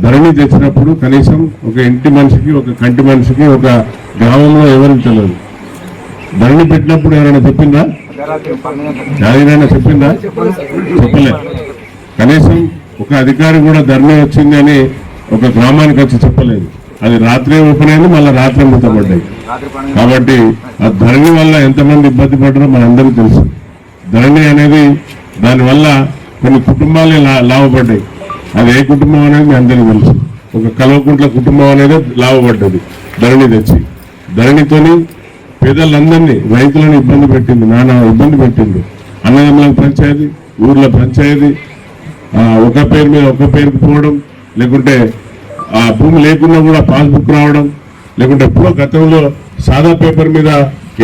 ధరణి తెచ్చినప్పుడు కనీసం ఒక ఇంటి మనిషికి ఒక కంటి మనిషికి ఒక గ్రామంలో ఎవరికి తెలియదు ధరణి పెట్టినప్పుడు ఎవరైనా చెప్పిందా? ఎవరైనా చెప్పిందా? చెప్పలే. కనీసం ఒక అధికారి కూడా ధరణి వచ్చింది అని ఒక గ్రామానికి వచ్చి చెప్పలేదు. అది రాత్రి ఓపెన్ అయింది మళ్ళీ రాత్రి మూతపడ్డాయి కాబట్టి ఆ ధరణి వల్ల ఎంతమంది ఇబ్బంది పడ్డారో మనందరికీ తెలుసు. ధరణి అనేది దానివల్ల కొన్ని కుటుంబాలే లా- లాభపడ్డాయి. అది ఏ కుటుంబం అనేది మీ అందరికీ తెలుసు. ఒక కల్వకుంట్ల కుటుంబం అనేది లాభపడ్డది ధరణి తెచ్చి. ధరణితోని పేదలందరినీ రైతులను ఇబ్బంది పెట్టింది నానా ఇబ్బంది పెట్టింది. అన్నదమ్ములకు పంచాయతీ ఊర్లో పంచాయతీ ఒక పేరు మీద ఒక పేరుకి పోవడం లేకుంటే ఆ భూమి లేకుండా కూడా పాస్బుక్ రావడం లేకుంటే ఎప్పుడో గతంలో సాదా పేపర్ మీద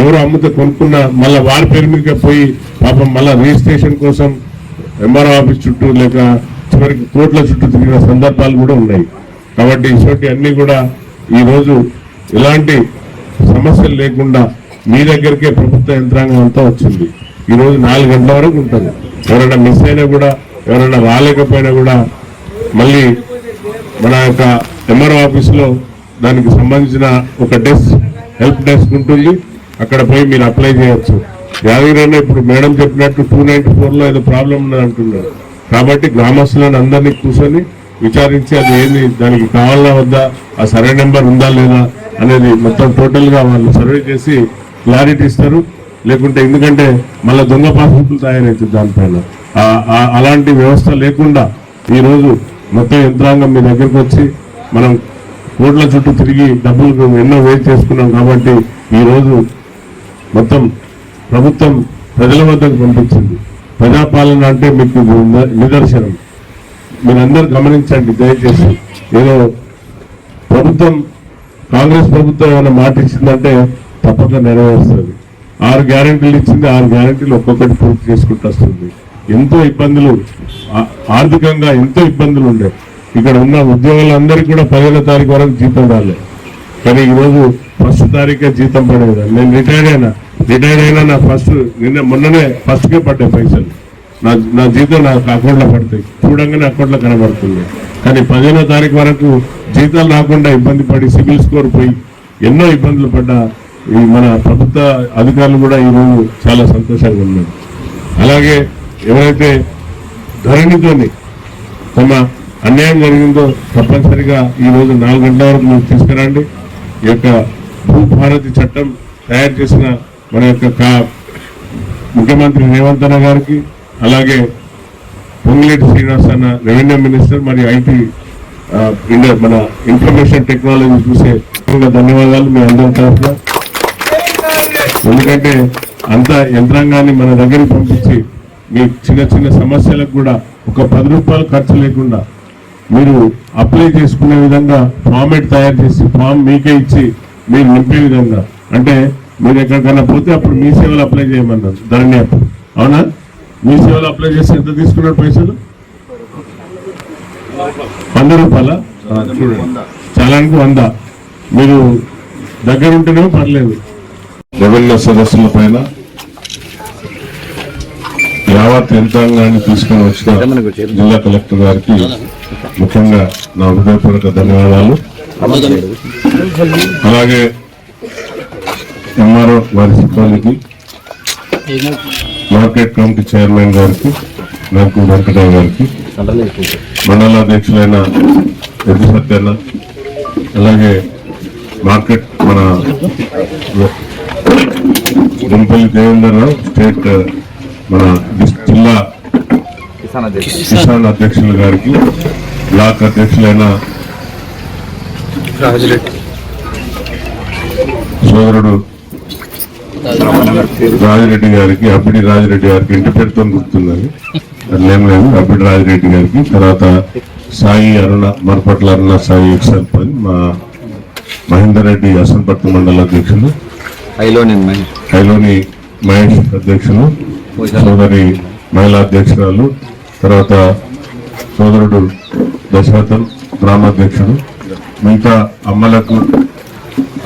ఎవరు అమ్ముతే కొనుక్కున్నా మళ్ళీ వారి పేరు మీదకే పోయి పాపం మళ్ళీ రిజిస్ట్రేషన్ కోసం ఎంఆర్ఓ ఆఫీస్ చుట్టూ లేక చివరికి కోట్ల చుట్టూ తిరిగిన సందర్భాలు కూడా ఉన్నాయి. కాబట్టి ఇటువంటి అన్ని కూడా ఈరోజు ఇలాంటి ఎలాంటి సమస్యలు లేకుండా మీ దగ్గరికే ప్రభుత్వ యంత్రాంగం అంతా వచ్చింది. ఈరోజు నాలుగు గంటల వరకు ఉంటుంది. ఎవరైనా మిస్ అయినా కూడా ఎవరైనా రాలేకపోయినా కూడా మళ్ళీ మన యొక్క ఎంఆర్ఓ ఆఫీస్లో దానికి సంబంధించిన ఒక డెస్క్ హెల్ప్ డెస్క్ ఉంటుంది. అక్కడ పోయి మీరు అప్లై చేయొచ్చు. యాదగిరి ఇప్పుడు మేడం చెప్పినట్టు టూ నైన్టీ ఫోర్లో ఏదో ప్రాబ్లం ఉన్నది అంటున్నారు కాబట్టి గ్రామస్తులను అందరినీ కూర్చొని విచారించి అది ఏంది దానికి కావాలా వద్దా ఆ సర్వే నెంబర్ ఉందా లేదా అనేది మొత్తం టోటల్గా వాళ్ళు సర్వే చేసి క్లారిటీ ఇస్తారు. లేకుంటే ఎందుకంటే మళ్ళీ దొంగ పాస్బుక్లు తయారవుతుంది దానిపైన. అలాంటి వ్యవస్థ లేకుండా ఈరోజు మొత్తం యంత్రాంగం మీ దగ్గరకు వచ్చి మనం కోట్ల చుట్టూ తిరిగి డబ్బులు ఎన్నో వేస్ట్ చేసుకున్నాం కాబట్టి ఈ రోజు మొత్తం ప్రభుత్వం ప్రజల వద్దకు పంపించింది. ప్రజాపాలన అంటే మీకు నిదర్శనం. మీరందరూ గమనించండి దయచేసి. ఏదో ప్రభుత్వం కాంగ్రెస్ ప్రభుత్వం ఏమైనా మాట ఇచ్చిందంటే తప్పక నెరవేరుస్తుంది. ఆరు గ్యారంటీలు ఇచ్చింది ఆరు గ్యారంటీలు ఒక్కొక్కటి పూర్తి చేసుకుంటూ వస్తుంది. ఎంతో ఇబ్బందులు ఆర్థికంగా ఎంతో ఇబ్బందులు ఉండే. ఇక్కడ ఉన్న ఉద్యోగులందరికీ కూడా పదిహేనో తారీఖు వరకు జీతం రాలేదు కానీ ఈరోజు ఫస్ట్ తారీఖే జీతం పడేది. నేను రిటైర్ అయినా. రిటైర్ అయినా నా ఫస్ట్ నిన్న మొన్ననే ఫస్ట్కే పడ్డాయి పైసలు. నా నా జీతం నాకు అకౌంట్లో పడతాయి. చూడంగానే అకౌంట్లో కనబడుతుంది. కానీ పదిహేనో తారీఖు వరకు జీతాలు రాకుండా ఇబ్బంది పడి సిబిల్ స్కోర్ పోయి ఎన్నో ఇబ్బందులు పడ్డ ఈ మన ప్రభుత్వ అధికారులు కూడా ఈరోజు చాలా సంతోషంగా ఉన్నారు. అలాగే ఎవరైతే ధరణితోని తమ అన్యాయం జరిగిందో తప్పనిసరిగా ఈ రోజు నాలుగు గంటల వరకు మీరు తీసుకురండి. ఈ యొక్క భూభారతి చట్టం తయారు చేసిన మన యొక్క ముఖ్యమంత్రి రేవంత్ అన్న గారికి అలాగే పొంగిరెడ్డి శ్రీనివాస్ అన్న రెవెన్యూ మినిస్టర్ మరియు ఐటీ ఇండియా మన ఇన్ఫర్మేషన్ టెక్నాలజీ చూసే ధన్యవాదాలు మీ అందరి తరఫున. ఎందుకంటే అంత యంత్రాంగాన్ని మన దగ్గరికి పంపించి మీ చిన్న చిన్న సమస్యలకు కూడా ఒక పది రూపాయలు ఖర్చు లేకుండా మీరు అప్లై చేసుకునే విధంగా ఫార్మేట్ తయారు చేసి ఫామ్ మీకే ఇచ్చి మీరు నింపే విధంగా. అంటే మీరు ఎక్కడికైనా పోతే అప్పుడు మీ సేవలు అప్లై చేయమన్నారు. ధరణి అప్పుడు అవునా? మీ సేవలు అప్లై చేసి ఎంత తీసుకున్నారు పైసలు? వంద రూపాయల? చూడండి. చలానికి వంద. మీరు దగ్గర ఉంటేనే పర్లేదు. రెవెన్యూ సదస్సుల పైన యావత్ యంత్రాంగాన్ని తీసుకొని వచ్చిన జిల్లా కలెక్టర్ గారికి ముఖ్యంగా నా హృదయపూర్వక ధన్యవాదాలు. అలాగే ఎంఆర్ఓ వారి సిబ్బందికి మార్కెట్ కమిటీ చైర్మన్ గారికి నాకు వెంకటయ్య గారికి మండల అధ్యక్షులైన ఎద్దు సత్యన్న అలాగే మార్కెట్ మన గుంపల్లి దేవేంద్రరావు స్టేట్ మన జిల్లా కిసాన్ అధ్యక్షులు గారికి బ్లాక్ అధ్యక్షులైన సోదరుడు రాజిరెడ్డి గారికి అబ్బిడి రాజిరెడ్డి గారికి ఇంటి పేరుతో గుర్తుందని. అట్లేం లేదు అబ్బిడి రాజిరెడ్డి గారికి. తర్వాత సాయి అరుణ మరపట్ల అరుణ సాయి సర్పంచ్ మా మహేందర్ రెడ్డి అసంపట్న మండల అధ్యక్షులు. ఐలోని మహేష్ అధ్యక్షులు సోదరి మహిళా అధ్యక్షురాలు తర్వాత సోదరుడు దశరథన్ గ్రామాధ్యక్షుడు మిగతా అమ్మలకు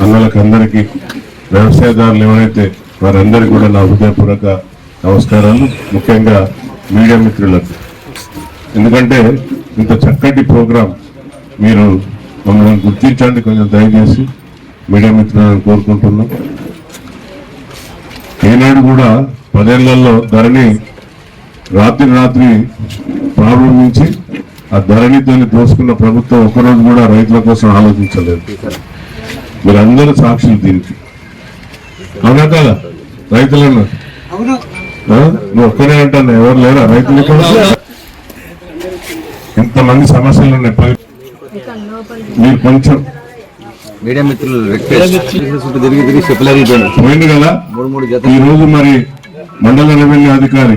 అన్నలకు అందరికీ వ్యవసాయదారులు ఎవరైతే వారందరికీ కూడా నా హృదయపూర్వక నమస్కారాలు ముఖ్యంగా మీడియా మిత్రులకు. ఎందుకంటే ఇంత చక్కటి ప్రోగ్రాం మీరు మమ్మల్ని గుర్తించండి కొంచెం దయచేసి మీడియా మిత్రులను కోరుకుంటున్నాం. ఏనాడు కూడా పదేళ్ళలో ధరణి రాత్రి రాత్రి ప్రారంభించి ఆ ధరణితో దోసుకున్న ప్రభుత్వం ఒకరోజు కూడా రైతుల కోసం ఆలోచించలేదు. మీరందరూ సాక్షులు దీనికి. అవునా కదా? రైతులను? నువ్వు ఒక్కనే అంటాను ఎవరు లేరా? రైతులు? ఇంతమంది సమస్యలు ఉన్నాయి? మీరు కొంచెం మీడియా మిత్రులు తిరిగి తిరిగి పోయింది కదా? ఈ రోజు మరి మండల రెవెన్యూ అధికారి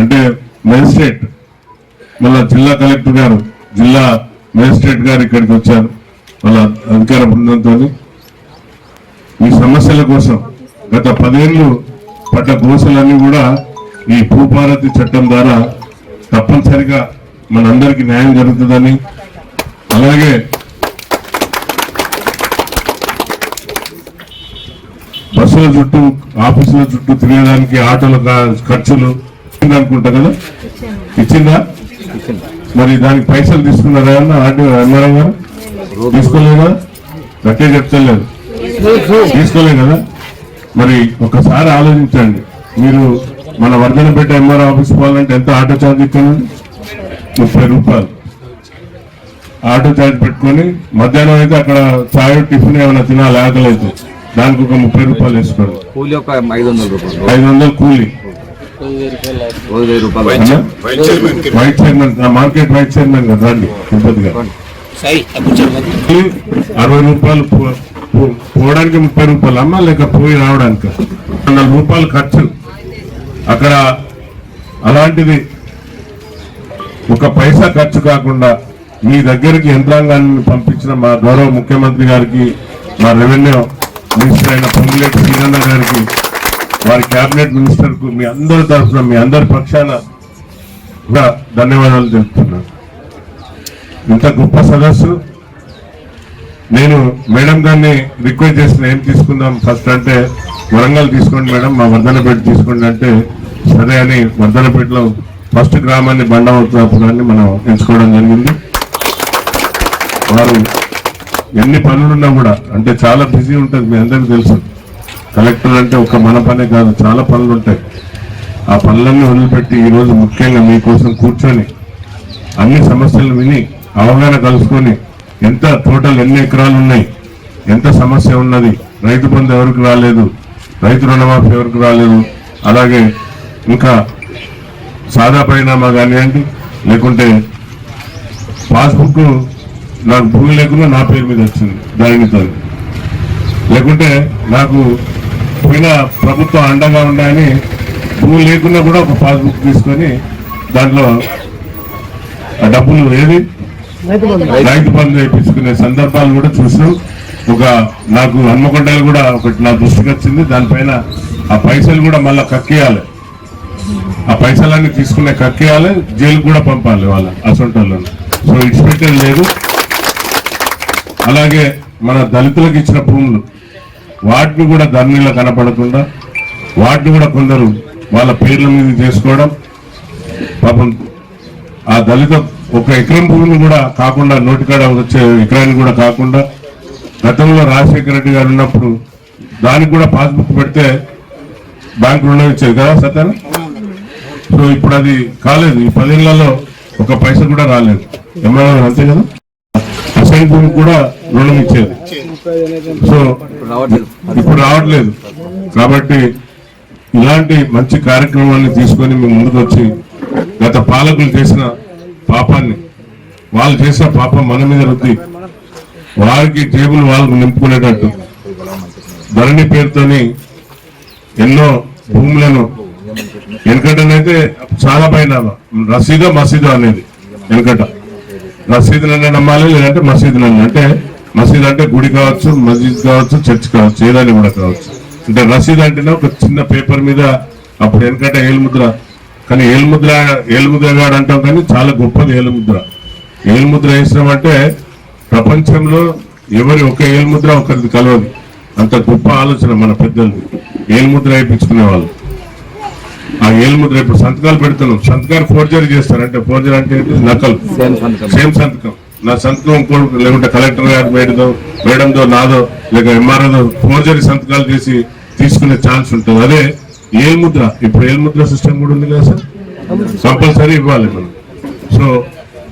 అంటే మేజిస్ట్రేట్ మళ్ళా జిల్లా కలెక్టర్ గారు జిల్లా మేజిస్ట్రేట్ గారు ఇక్కడికి వచ్చారు. వాళ్ళ అధికార బృందంతో ఈ సమస్యల కోసం గత పదేళ్ళు పడ్డ గోసలన్నీ కూడా ఈ భూభారతి చట్టం ద్వారా తప్పనిసరిగా మనందరికీ న్యాయం జరుగుతుందని అలాగే బస్సుల చుట్టూ ఆఫీసుల చుట్టూ తిరగడానికి ఆటోల ఖర్చులు అనుకుంటా కదా? ఇచ్చిందా? మరి దానికి పైసలు తీసుకున్నారా అన్న ఆటో ఎంఆర్ఓ గారు? తీసుకోలేదు? గట్టే చెప్తలేదు. తీసుకోలేదు? కదా మరి ఒకసారి ఆలోచించండి. మీరు మన వర్ధనపేట ఎంఆర్ఓ ఆఫీస్ పోవాలంటే ఎంత ఆటో ఛార్జ్ ఇక్కడ నుండి? ముప్పై రూపాయలు. ఆటో ఛార్జ్ పెట్టుకొని మధ్యాహ్నం అయితే అక్కడ చాయ్ టిఫిన్ ఏమైనా తినాలి ఆకలి అయితే దానికి ఒక ముప్పై రూపాయలు వేసుకోండి. కూలి ఒక ఐదు వందల రూపాయలు. ఐదు వందలు కూలి? Vice chairman market vice chairman కదా రండి తిరుపతి గారు కూలి అరవై రూపాయలు పోవడానికి ముప్పై రూపాయలు అమ్మా లేక పోయి రావడానికి? వందల రూపాయలు ఖర్చు. అక్కడ అలాంటిది ఒక పైసా ఖర్చు కాకుండా మీ దగ్గరికి యంత్రాంగాన్ని పంపించిన మా గౌరవ ముఖ్యమంత్రి గారికి మా రెవెన్యూ మినిస్టర్ అయిన పొంగులేటి శ్రీరన్న గారికి వారి క్యాబినెట్ మినిస్టర్కు మీ అందరి తరఫున మీ అందరి పక్షాన కూడా ధన్యవాదాలు తెలుపుతున్నాను. ఇంత గొప్ప సదస్సు. నేను మేడం గారిని రిక్వెస్ట్ చేసిన ఏం తీసుకుందాం? ఫస్ట్ అంటే వరంగల్ తీసుకోండి మేడం మా వర్ధనపేట తీసుకోండి అంటే సరే అని వర్ధనపేటలో ఫస్ట్ గ్రామాన్ని బండవత్రాపురాన్ని మనం ఎంచుకోవడం జరిగింది. వారు ఎన్ని పనులున్నా కూడా అంటే చాలా బిజీ ఉంటుంది మీ అందరికీ తెలుసు. కలెక్టర్ అంటే ఒక మన పనే కాదు చాలా పనులు ఉంటాయి. ఆ పనులన్నీ వదిలిపెట్టి ఈరోజు ముఖ్యంగా మీకోసం కూర్చొని అన్ని సమస్యలు విని అవగాహన కలుసుకొని ఎంత టోటల్ ఎన్ని ఎకరాలు ఉన్నాయి? ఎంత సమస్య ఉన్నది? రైతు బంధు ఎవరికి రాలేదు? రైతు రుణమాఫీ ఎవరికి రాలేదు? అలాగే ఇంకా సాదా పరిణామా కానివ్వండి లేకుంటే పాస్బుక్ నాకు భూమి లేకుండా నా పేరు మీద వచ్చింది దానితో లేకుంటే నాకు పోయిన ప్రభుత్వం అండగా ఉండాలని భూమి లేకున్నా కూడా ఒక పాస్బుక్ తీసుకొని దాంట్లో ఆ డబ్బులు ఏది రైతు బంధు. వేయించుకునే సందర్భాలు కూడా చూసాం ఒక నాకు హన్మకొండలు కూడా ఒకటి నా దృష్టికి వచ్చింది. దానిపైన ఆ పైసలు కూడా మళ్ళీ కక్కేయాలి. ఆ పైసలన్నీ తీసుకునే కక్కేయాలి. జైలు కూడా పంపాలి వాళ్ళ అసొంటోళ్ళని. సో ఇడిచిపెట్టేది లేదు. అలాగే మన దళితులకు ఇచ్చిన భూములు వాటిని కూడా ధరణిలో కనపడకుండా వాటిని కూడా కొందరు వాళ్ళ పేర్ల మీద చేసుకోవడం పాపం ఆ దళిత ఒక ఎకరం భూమిని కూడా కాకుండా నోటికాడ వచ్చే ఎకరాన్ని కూడా కాకుండా గతంలో రాజశేఖర రెడ్డి గారు ఉన్నప్పుడు దానికి కూడా పాస్బుక్ పెడితే బ్యాంకు రుణం ఇచ్చేది కదా సత్యాన? సో ఇప్పుడు అది కాలేదు. ఈ పదేళ్ళలో ఒక పైస కూడా రాలేదు. ఎమ్మెల్యే అంతే కదా? అసైన్ భూమికి కూడా రుణం ఇచ్చేది. సో రావట్లేదు ఇప్పుడు రావట్లేదు. కాబట్టి ఇలాంటి మంచి కార్యక్రమాన్ని తీసుకొని మేము ముందుకు వచ్చి గత పాలకులు చేసిన పాపాన్ని. వాళ్ళు చేసిన పాపం మన మీద రుద్ది. వారికి టేబుల్ వాళ్ళకు నింపుకునేటట్టు. ధరణి పేరుతోని ఎన్నో భూములను వెనకటనైతే చాలా పైన రసీదో మసీదు అనేది వెనకట. రసీదులనే నమ్మాలి లేదంటే మసీదులని అంటే మసీదు అంటే గుడి కావచ్చు మసీద్ కావచ్చు చర్చ్ కావచ్చు ఏదైనా కూడా కావచ్చు. అంటే రసీదు అంటేనే ఒక చిన్న పేపర్ మీద అప్పుడు వెనకట ఏలుముద్ర కానీ ఏలుముద్ర ఏలుముద్రగాడు అంటాం కానీ చాలా గొప్పది ఏలుముద్ర. ఏలుముద్ర వేసినాం అంటే ప్రపంచంలో ఎవరి ఒక ఏలుముద్ర ఒకరిది కలవదు. అంత గొప్ప ఆలోచన మన పెద్దలు ఏలుముద్ర వేయించుకునే వాళ్ళు. ఆ ఏలుముద్ర ఇప్పుడు సంతకాలు పెడుతున్నాం. సంతకాలు ఫోర్జరీ చేస్తారు. అంటే ఫోర్జరీ అంటే? నకలు. సేమ్ సంతకం. సేమ్ సంతకం. నా సంతకం ఇంకోటి లేకుంటే కలెక్టర్ గారు మేడంతో మేడంతో నాదో లేక ఎంఆర్ఓ ఫోర్జరీ సంతకాలు చేసి తీసుకునే ఛాన్స్ ఉంటుంది. అదే ఏల్ముద్ర ఇప్పుడు ఏల్ముద్ర సిస్టమ్ కూడా ఉంది కదా సార్? కంపల్సరీ ఇవ్వాలి మనం. సో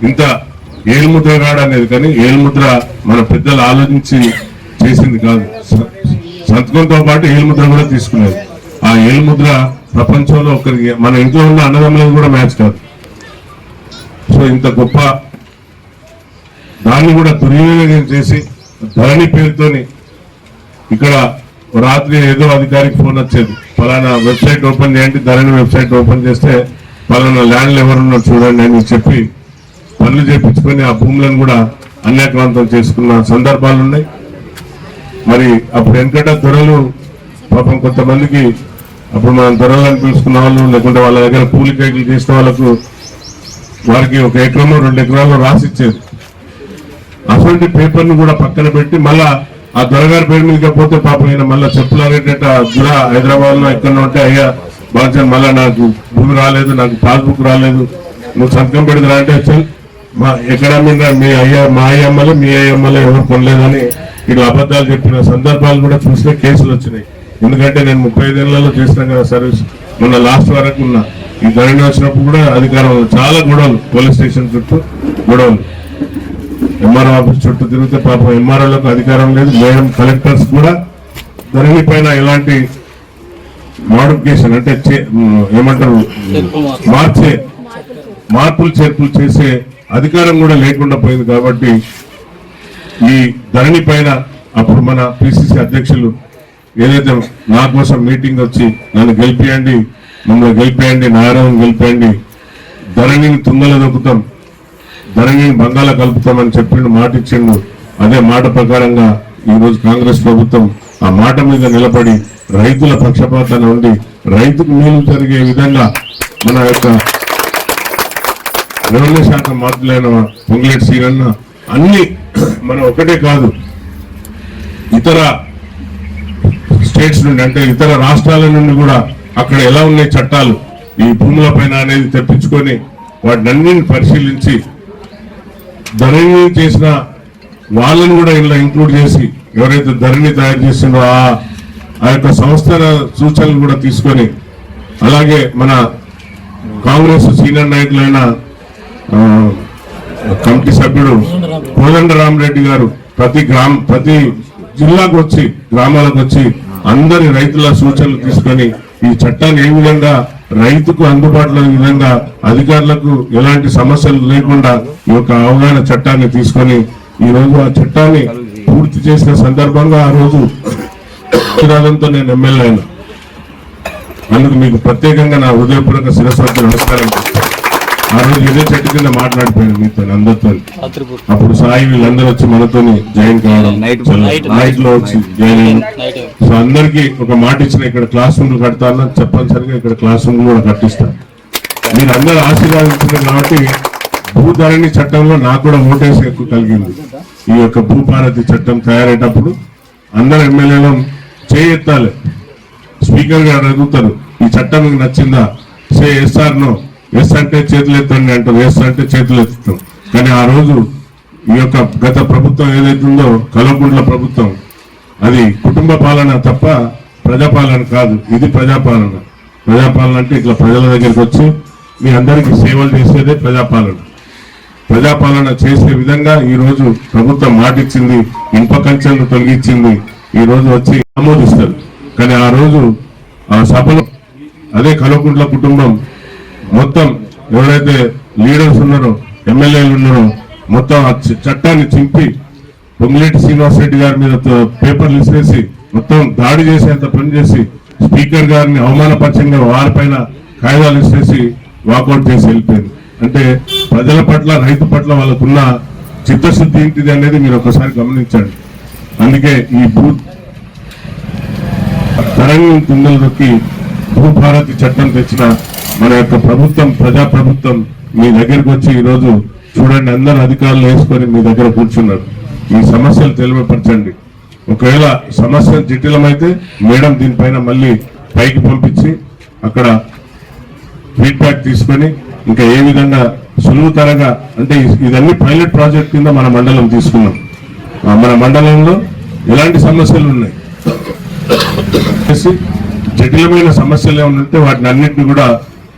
ఇంత ఏల్ముద్ర కాడ అనేది కానీ ఏల్ముద్ర మన పెద్దలు ఆలోచించి చేసింది కాదు. సంతకంతో పాటు ఏల్ముద్ర కూడా తీసుకునేది ఆ ఏల్ముద్ర ప్రపంచంలో ఒకరికి మన ఇంట్లో ఉన్న అన్నదమ్ములకు కూడా మ్యాచ్ కాదు. సో ఇంత గొప్ప దాన్ని కూడా దుర్వినియోగం చేసి ధరణి పేరుతోని ఇక్కడ రాత్రి ఏదో అధికారికి ఫోన్ వచ్చేది. ఫలానా వెబ్సైట్ ఓపెన్ చేయండి ధరణి వెబ్సైట్ ఓపెన్ చేస్తే ఫలానా ల్యాండ్లు ఎవరున్నారు చూడండి అని చెప్పి పనులు చేపించుకొని ఆ భూములను కూడా అన్యాక్రాంతం చేసుకున్న సందర్భాలు ఉన్నాయి. మరి అప్పుడు వెంకట దొరలు పాపం కొంతమందికి అప్పుడు మనం దొరలు అని పిలుచుకున్న వాళ్ళు లేకుంటే వాళ్ళ దగ్గర కూలి కైకిలు చేసిన వాళ్ళకు వారికి ఒక ఎకరము రెండు ఎకరాలు రాసిచ్చేది. అటువంటి పేపర్ను కూడా పక్కన పెట్టి మళ్ళా ఆ దొరగారి పేరు మీద పోతే పాపం ఈయన మళ్ళీ చెప్పులారేట దుర హైదరాబాద్లో ఎక్కడ ఉంటే అయ్యా బాగా మళ్ళా నాకు భూమి రాలేదు నాకు పాస్బుక్ రాలేదు. నువ్వు సంతకం పెడతా అంటే చల్. మా ఎక్కడ మీద మీ అయ్యా మా అయ్యమ్మలు మీ అయ్యమ్మలు ఎవరు కొనలేదని ఇట్లా అబద్ధాలు చెప్పిన సందర్భాలు కూడా చూస్తే కేసులు వచ్చినాయి. ఎందుకంటే నేను ముప్పై ఐదేళ్ళలో చేసినా కదా సర్వీస్. మొన్న లాస్ట్ వరకు ఉన్నా. ఈ ధరణి వచ్చినప్పుడు కూడా అధికారం చాలా గొడవలు పోలీస్ స్టేషన్ చుట్టూ గొడవలు. ఎంఆర్ఓ ఆఫీస్ చుట్టూ తిరిగితే పాపం ఎంఆర్ఓలకు అధికారం లేదు. మేడం కలెక్టర్స్ కూడా ధరణి పైన ఎలాంటి మోడిఫికేషన్ అంటే చే- ఏమంటారు? మార్చే మార్పులు చేర్పులు చేసే అధికారం కూడా లేకుండా పోయింది కాబట్టి ఈ ధరణి పైన అప్పుడు మన పిసిసి అధ్యక్షులు ఏదైతే నా కోసం మీటింగ్ వచ్చి నన్ను గెలిపియండి మమ్మల్ని గెలిపేయండి నారాయణ గెలిపేయండి ధరణిని తుంగల దొక్కుతాం. జరిగి బంగాళ కలుపుతామని చెప్పిండు మాట ఇచ్చిండు అదే మాట ప్రకారంగా ఈరోజు కాంగ్రెస్ ప్రభుత్వం ఆ మాట మీద నిలబడి రైతుల పక్షపాతాన్ని ఉండి రైతుకు మేలు జరిగే విధంగా మన యొక్క రెవెన్యూ శాఖ మంత్రులైన పొంగులేటి శ్రీరన్న అన్ని మనం ఒకటే కాదు ఇతర స్టేట్స్ నుండి అంటే ఇతర రాష్ట్రాల నుండి కూడా అక్కడ ఎలా ఉన్నాయి చట్టాలు ఈ భూముల పైన అనేది తెప్పించుకొని వాటిని అన్నింటిని పరిశీలించి ధరణి చేసిన వాళ్ళని కూడా ఇలా ఇంక్లూడ్ చేసి ఎవరైతే ధరణి తయారు చేసిందో ఆ ఆ యొక్క సంస్థల సూచనలు కూడా తీసుకొని అలాగే మన కాంగ్రెస్ సీనియర్ నాయకులైన కమిటీ సభ్యుడు కోదండ రామరెడ్డి గారు ప్రతి గ్రామ ప్రతి జిల్లాకు వచ్చి గ్రామాలకు వచ్చి అందరి రైతుల సూచనలు తీసుకొని ఈ చట్టాన్ని ఏ విధంగా రైతుకు అందుబాటులో విధంగా అధికారులకు ఎలాంటి సమస్యలు లేకుండా ఈ యొక్క అవగాహన చట్టాన్ని తీసుకొని ఈ రోజు ఆ చట్టాన్ని పూర్తి చేసిన సందర్భంగా ఆ రోజు ఆశీర్వాదంతో నేను ఎమ్మెల్యే అయినా అందుకు మీకు ప్రత్యేకంగా నా హృదయపూర్వక శిరస్సు నమస్కారం చేస్తాను. ఆ రోజు ఇదే చెట్టు కింద మాట్లాడిపోయాను మీతో అందరితో అప్పుడు సాయి వీళ్ళందరూ వచ్చి మనతోని జాయిన్ కావడం నైట్లో వచ్చి జాయిన్ సో అందరికి ఒక మాట ఇచ్చిన ఇక్కడ క్లాస్ రూమ్లు కడతాను చెప్పనిసరిగా ఇక్కడ క్లాస్ రూమ్లు కూడా కట్టిస్తాను. మీరు అందరూ ఆశీర్వాదించారు కాబట్టి భూధరణి చట్టంలో నాకు కూడా ఓటేసి ఎక్కువ కలిగింది. ఈ యొక్క భూపారతి చట్టం తయారయ్యేటప్పుడు అందరు ఎమ్మెల్యేలు చేయెత్తాలి స్పీకర్ గారు అడుగుతారు ఈ చట్టం మీకు నచ్చిందా? Say yes or no. Yes అంటే చేతులు ఎత్తండి అంటారు ఎస్ అంటే చేతులు ఎత్తుతాం. కానీ ఆ రోజు ఈ యొక్క గత ప్రభుత్వం ఏదైతుందో కలవకుంట్ల ప్రభుత్వం అది కుటుంబ పాలన తప్ప ప్రజాపాలన కాదు. ఇది ప్రజాపాలన. ప్రజాపాలన అంటే ఇట్లా ప్రజల దగ్గరికి వచ్చి మీ అందరికీ సేవలు చేసేదే ప్రజాపాలన. ప్రజాపాలన చేసే విధంగా ఈరోజు ప్రభుత్వం మాటిచ్చింది ఇనుప కంచెలను తొలగించింది ఈరోజు వచ్చి ఆమోదిస్తారు కానీ ఆ రోజు ఆ సభలో అదే కలవకుంట్ల కుటుంబం మొత్తం ఎవరైతే లీడర్స్ ఉన్నారో ఎమ్మెల్యేలు ఉన్నారో మొత్తం ఆ చట్టాన్ని చింపి పొంగిరెడ్డి శ్రీనివాస్ రెడ్డి గారి మీద పేపర్లు ఇసిరేసి మొత్తం దాడి చేసేంత పని చేసి స్పీకర్ గారిని అవమానపరచంగా వారిపైన కాగితాలు ఇసిరేసి వాకౌట్ చేసి వెళ్ళిపోయింది. అంటే ప్రజల పట్ల రైతు పట్ల వాళ్ళకున్న చిత్తశుద్ధి ఏంటిది అనేది మీరు ఒకసారి గమనించండి. అందుకే ఈ భూ తరంగం తుంగలు నొక్కి భూభారతి చట్టం తెచ్చిన మన యొక్క ప్రభుత్వం ప్రజా ప్రభుత్వం మీ దగ్గరకు వచ్చి ఈరోజు చూడండి అందరు అధికారులు వేసుకొని మీ దగ్గర కూర్చున్నారు. ఈ సమస్యలు తెలియపరచండి. ఒకవేళ సమస్య జటిలమైతే మేడం దీనిపైన మళ్ళీ పైకి పంపించి అక్కడ ఫీడ్బ్యాక్ తీసుకొని ఇంకా ఏ విధంగా సులువుతరంగా అంటే ఇదన్నీ పైలట్ ప్రాజెక్ట్ కింద మన మండలం తీసుకున్నాం. మన మండలంలో ఎలాంటి సమస్యలు ఉన్నాయి? జటిలమైన సమస్యలు ఏమైనా ఉంటే వాటిని అన్నింటినీ కూడా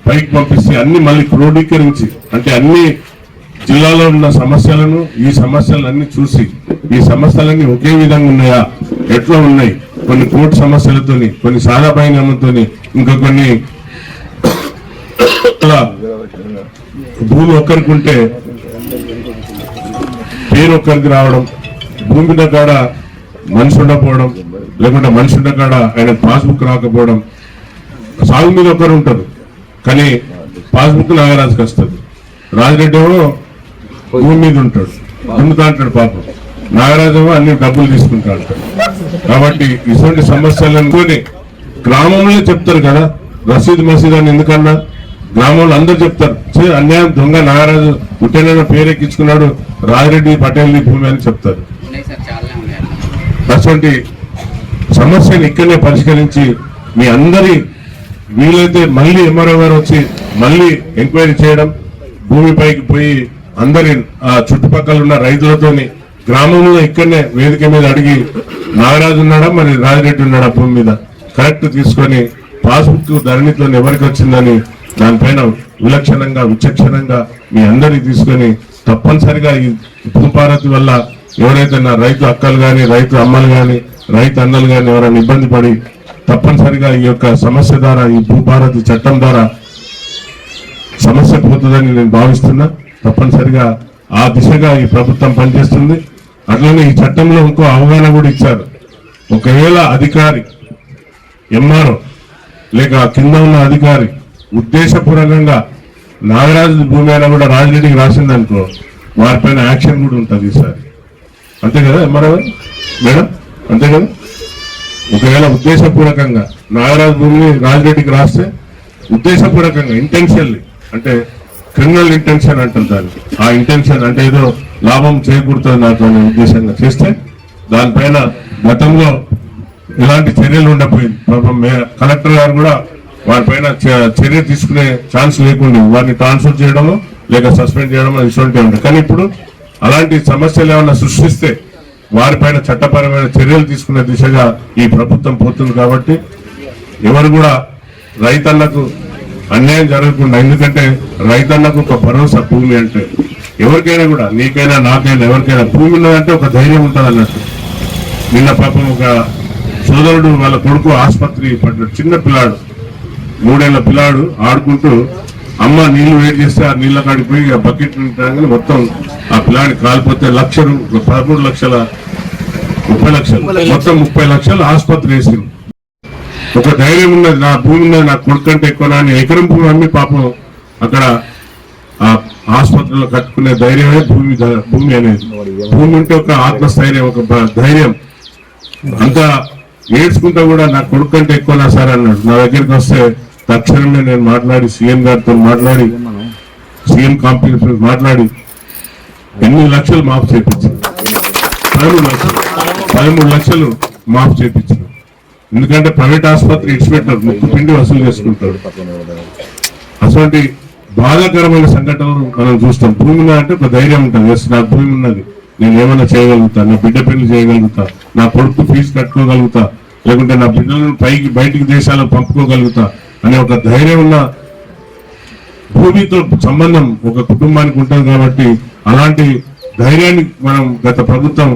పైకి పంపిస్తే అన్ని మళ్ళీ క్రోడీకరించి అంటే అన్ని జిల్లాలో ఉన్న సమస్యలను ఈ సమస్యలన్నీ చూసి ఈ సమస్యలన్నీ ఒకే విధంగా ఉన్నాయా? ఎట్లా ఉన్నాయి? కొన్ని కోర్టు సమస్యలతోని కొన్ని సాదా పరిణామంతోని ఇంకా కొన్ని భూమి ఒక్కరికి ఉంటే పేరు ఒక్కరికి రావడం భూమి మీద కాడ మనిషి ఉండకపోవడం లేకుంటే మనిషి ఉన్న కాడ ఆయన పాస్బుక్ రాకపోవడం సాగు మీద ఒకరు ఉంటారు. కానీ పాస్బుక్ నాగరాజుకి వస్తుంది. రాజిరెడ్డి ఏమో భూమి మీద ఉంటాడు. దున్నుతా అంటాడు పాపం? నాగరాజు ఏమో అన్ని డబ్బులు తీసుకుంటా అంటాడు. కాబట్టి ఇటువంటి సమస్యలు కొని గ్రామంలో చెప్తారు కదా రసీద్ మసీద్ అని ఎందుకన్నా? గ్రామంలో అందరు చెప్తారు అన్యాయం దొంగ నాగరాజు ఉట్టేనైనా పేరెక్కించుకున్నాడు రాజిరెడ్డి పటేల్ భూమి అని చెప్తారు. అటువంటి సమస్యను ఇక్కడనే పరిష్కరించి మీ అందరి వీలైతే మళ్ళీ ఎంఆర్ఓ గారు వచ్చి మళ్ళీ ఎంక్వైరీ చేయడం భూమిపైకి పోయి అందరి ఆ చుట్టుపక్కల ఉన్న రైతులతోని గ్రామంలో ఇక్కడనే వేదిక మీద అడిగి నాగరాజు ఉన్నాడా మరి రాజిరెడ్డి ఉన్నాడా భూమి మీద? కరెక్ట్ తీసుకొని పాస్బుక్ ధరణితో ఎవరికి వచ్చిందని దానిపైన విలక్షణంగా విచక్షణంగా మీ అందరినీ తీసుకొని తప్పనిసరిగా ఈ భూపారతి వల్ల ఎవరైతే నా రైతు అక్కలు కానీ రైతు అమ్మలు కానీ రైతు అన్నలు కానీ ఎవరైనా ఇబ్బంది పడి తప్పనిసరిగా ఈ యొక్క సమస్య ద్వారా ఈ భూభారతి చట్టం ద్వారా సమస్య పోతుందని నేను భావిస్తున్నా. తప్పనిసరిగా ఆ దిశగా ఈ ప్రభుత్వం పనిచేస్తుంది. అట్లనే ఈ చట్టంలో ఇంకో అవగాహన కూడా ఇచ్చారు. ఒకవేళ అధికారి ఎంఆర్ఓ లేక కింద ఉన్న అధికారి ఉద్దేశపూర్వకంగా నాగరాజు భూమి అయినా కూడా రాజరెడ్డికి రాసిందనుకో వారిపైన యాక్షన్ కూడా ఉంటుంది ఈసారి. అంతే కదా ఎంఆర్ఓ మేడం? అంతే కదా? ఒకవేళ ఉద్దేశపూర్వకంగా నాగరాజు భూమిని రాజరెడ్డికి రాస్తే ఉద్దేశపూర్వకంగా ఇంటెన్షన్లీ అంటే క్రిమినల్ ఇంటెన్షన్ అంటారు దానికి. ఆ ఇంటెన్షన్ అంటే ఏదో లాభం చేకూరుతుంది నాకు అనే ఉద్దేశంగా చేస్తే దానిపైన గతంలో ఎలాంటి చర్యలు ఉండకపోయింది. పాపం కలెక్టర్ గారు కూడా వారిపైన చ- చర్య తీసుకునే ఛాన్స్ లేకుండా. వారిని ట్రాన్స్ఫర్ చేయడము లేక సస్పెండ్ చేయడము ఇటువంటి ఉంటాయి కానీ ఇప్పుడు అలాంటి సమస్యలు ఏమైనా సృష్టిస్తే వారిపైన చట్టపరమైన చర్యలు తీసుకునే దిశగా ఈ ప్రభుత్వం పోతుంది కాబట్టి ఎవరు కూడా రైతన్నకు అన్యాయం జరగకుండా ఎందుకంటే రైతన్నకు ఒక భరోసా భూమి అంటే ఎవరికైనా కూడా నీకైనా నాకైనా ఎవరికైనా భూమి ఉన్నదంటే ఒక ధైర్యం ఉంటుంది అన్నట్టు. నిన్న పాపం ఒక సోదరుడు వాళ్ళ కొడుకు ఆసుపత్రి పడ్డాడు చిన్న పిల్లాడు మూడేళ్ళ పిల్లాడు ఆడుకుంటూ అమ్మ నీళ్ళు వేడి చేస్తే ఆ నీళ్ళ కాడికి పోయి ఆ బకెట్ మొత్తం ఆ పిల్లాడికి కాలిపోతే లక్షలు పదమూడు లక్షల ముప్పై లక్షలు. మొత్తం ముప్పై లక్షలు ఆసుపత్రి వేసింది. ఒక ధైర్యం ఉన్నది. నా భూమి ఉన్నది. నా కొడుకు కంటే ఎక్కువ నా ఎకరం భూమి అమ్మి పాపం అక్కడ ఆ ఆసుపత్రిలో కట్టుకునే ధైర్యమే భూమి భూమి అనేది. భూమి ఉంటే ఒక ఆత్మస్థైర్యం ఒక ధైర్యం. అంతా ఏడ్చుకుంటా కూడా నా కొడుకు కంటే ఎక్కువ నా సార్ అన్నాడు. నా దగ్గరికి వస్తే తక్షణమే నేను మాట్లాడి సీఎం గారితో మాట్లాడి సీఎం కాంప్లెక్స్ మాట్లాడి ఎనిమిది లక్షలు మాఫ్ చేయించింది పదమూడు లక్షలు. పదమూడు లక్షలు మాఫ్ చేయించారు ఎందుకంటే ప్రైవేట్ ఆసుపత్రి ఇన్స్పెక్టర్ ముక్కు పిండి వసూలు చేసుకుంటాడు. అటువంటి బాధాకరమైన సంఘటనలు మనం చూస్తాం. భూమి అంటే ఒక ధైర్యం ఉంటుంది. ఎస్ నా భూమి ఉన్నది. నేను ఏమైనా చేయగలుగుతా? నా బిడ్డ పెళ్ళి చేయగలుగుతా? నా కొడుకు ఫీజు కట్టుకోగలుగుతా? లేకుంటే నా బిడ్డలను పైకి బయటికి దేశాలకు పంపుకోగలుగుతా? అనే ఒక ధైర్యం ఉన్న భూమితో సంబంధం ఒక కుటుంబానికి ఉంటుంది కాబట్టి అలాంటి ధైర్యాన్ని మనం గత ప్రభుత్వం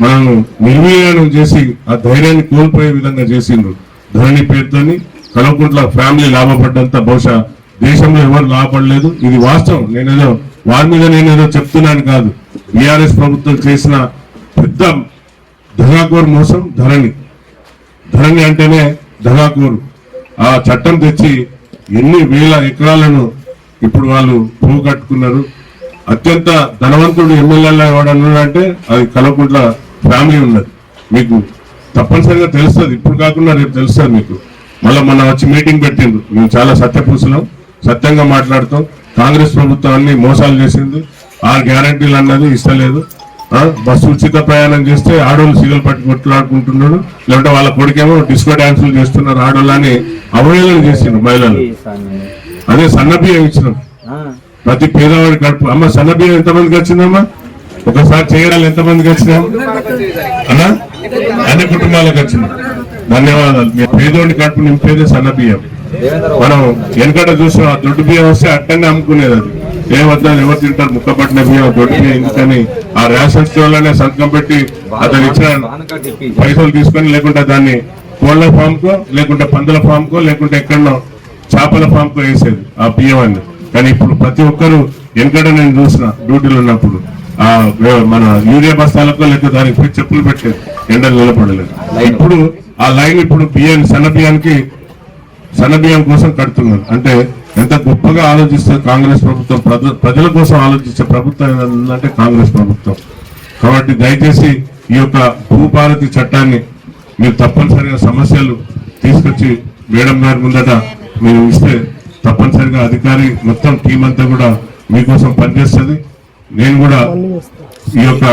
మనం నిర్వీర్యం చేసి ఆ ధైర్యాన్ని కోల్పోయే విధంగా చేసిండ్రు. ధరణి పేరుతోని కలవకుంట్ల ఫ్యామిలీ లాభపడ్డంత బహుశా దేశంలో ఎవరు లాభపడలేదు. ఇది వాస్తవం. నేనేదో వారి మీద నేనేదో చెప్తున్నాను కాదు. బీఆర్ఎస్ ప్రభుత్వం చేసిన పెద్ద ధనాకోర్ మోసం ధరణి. ధరణి అంటేనే ధనాకూరు ఆ చట్టం తెచ్చి ఎన్ని వేల ఎకరాలను ఇప్పుడు వాళ్ళు పోగొట్టుకున్నారు. అత్యంత ధనవంతుడు ఎమ్మెల్యేలా ఎవడన్నాడంటే అది కలవకుంట్ల ఫ్యామిలీ ఉన్నది. మీకు తప్పనిసరిగా తెలుస్తుంది. ఇప్పుడు కాకుండా రేపు తెలుస్తుంది మీకు. మళ్ళీ మొన్న వచ్చి మీటింగ్ పెట్టిండు. మేము చాలా సత్యపూసలం సత్యంగా మాట్లాడుతాం. కాంగ్రెస్ ప్రభుత్వం అన్ని మోసాలు చేసింది. ఆరు గ్యారంటీలు అన్నది ఇస్తలేదు. ఆ, బస్సు ఉచిత ప్రయాణం చేస్తే ఆడోళ్ళు సిగలు పట్టి కొట్లాడుకుంటున్నాడు. లేదంటే వాళ్ళ కొడుకేమో డిస్కో డాన్సులు చేస్తున్నారు. ఆడోళ్ళని అవహేళన చేసిండ్రు మహిళలు. అదే సన్నబియ్యం ఇచ్చినాం. ప్రతి పేదవాడి కడుపు. అమ్మ సన్న బియ్యం ఎంతమందికి వచ్చిందమ్మా? ఒకసారి చేయడాలు ఎంతమందికి వచ్చినా అన్నా? అన్ని కుటుంబాలకు వచ్చింది. ధన్యవాదాలు. మీ పేదోడి కడుపు నింపేది సన్న బియ్యం. మనం వెనకట చూసిన ఆ దొడ్డు బియ్యం వస్తే అట్టనే అమ్ముకునేది అది. ఏమద్దా ఎవరు తింటారు? ముక్కపట్టిన బియ్యం దొడ్డు బియ్యం ఎందుకని ఆ రేషన్ స్టోర్లోనే సంతకం పెట్టి అతను ఇచ్చిన పైసలు తీసుకొని లేకుంటే దాన్ని కోళ్ళ ఫామ్ కో లేకుంటే పందుల ఫామ్ కో లేకుంటే ఎక్కడనో చేపల ఫామ్ కో వేసేది ఆ బియ్యం అని కానీ ఇప్పుడు ప్రతి ఒక్కరు వెనకట నేను చూసిన డ్యూటీలో ఉన్నప్పుడు మన యూరియా బస్తాలకు లేకపోతే దానికి చెప్పులు పెట్టేది ఎండలు నిలబడలేదు. ఇప్పుడు ఆ లైన్ ఇప్పుడు బియ్యాన్ని సన్న బియ్యానికి సన్న బియ్యం కోసం కడుతున్నారు. అంటే ఎంత గొప్పగా ఆలోచిస్తుంది కాంగ్రెస్ ప్రభుత్వం ప్రజ- ప్రజల కోసం ఆలోచించే ప్రభుత్వం ఏంటంటే కాంగ్రెస్ ప్రభుత్వం. కాబట్టి దయచేసి ఈ యొక్క భూభారతి చట్టాన్ని మీరు తప్పనిసరిగా సమస్యలు తీసుకొచ్చి మేడం గారి ముందట మీరు ఇస్తే తప్పనిసరిగా అధికారి మొత్తం టీం అంతా కూడా మీకోసం పనిచేస్తుంది. నేను కూడా ఈ యొక్క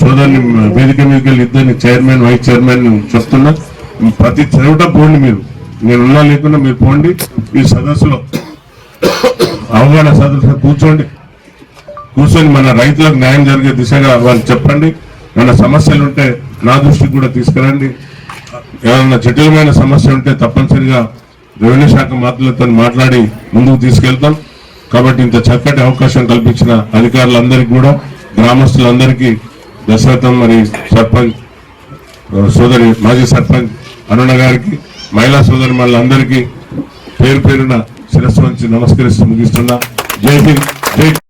సోదరుని వేదిక మీదకి వెళ్ళి ఇద్దరిని చైర్మన్ వైస్ చైర్మన్ చెప్తున్నా. ప్రతి చోట పోండి మీరు. నేను ఉన్నా లేకుండా మీరు పోండి. ఈ సదస్సులో అవగాహన సదస్సులో కూర్చోండి. కూర్చొని మన రైతులకు న్యాయం జరిగే దిశగా వాళ్ళు చెప్పండి. మన సమస్యలు ఉంటే నా దృష్టికి కూడా తీసుకురండి. ఏమైనా జటిలమైన సమస్య ఉంటే తప్పనిసరిగా రెవెన్యూ శాఖ మంత్రులతో మాట్లాడి ముందుకు తీసుకెళ్తాం. కాబట్టి ఇంత చక్కటి అవకాశం కల్పించిన అధికారులందరికీ కూడా గ్రామస్తులందరికీ దశరథం మరి సర్పంచ్ సోదరి మాజీ సర్పంచ్ అరుణ గారికి మహిళా సోదరి మళ్ళందరికీ పేరు పేరున శిరస్సు నమస్కరిస్తూ ముగిస్తున్నా. జై హింద్ జై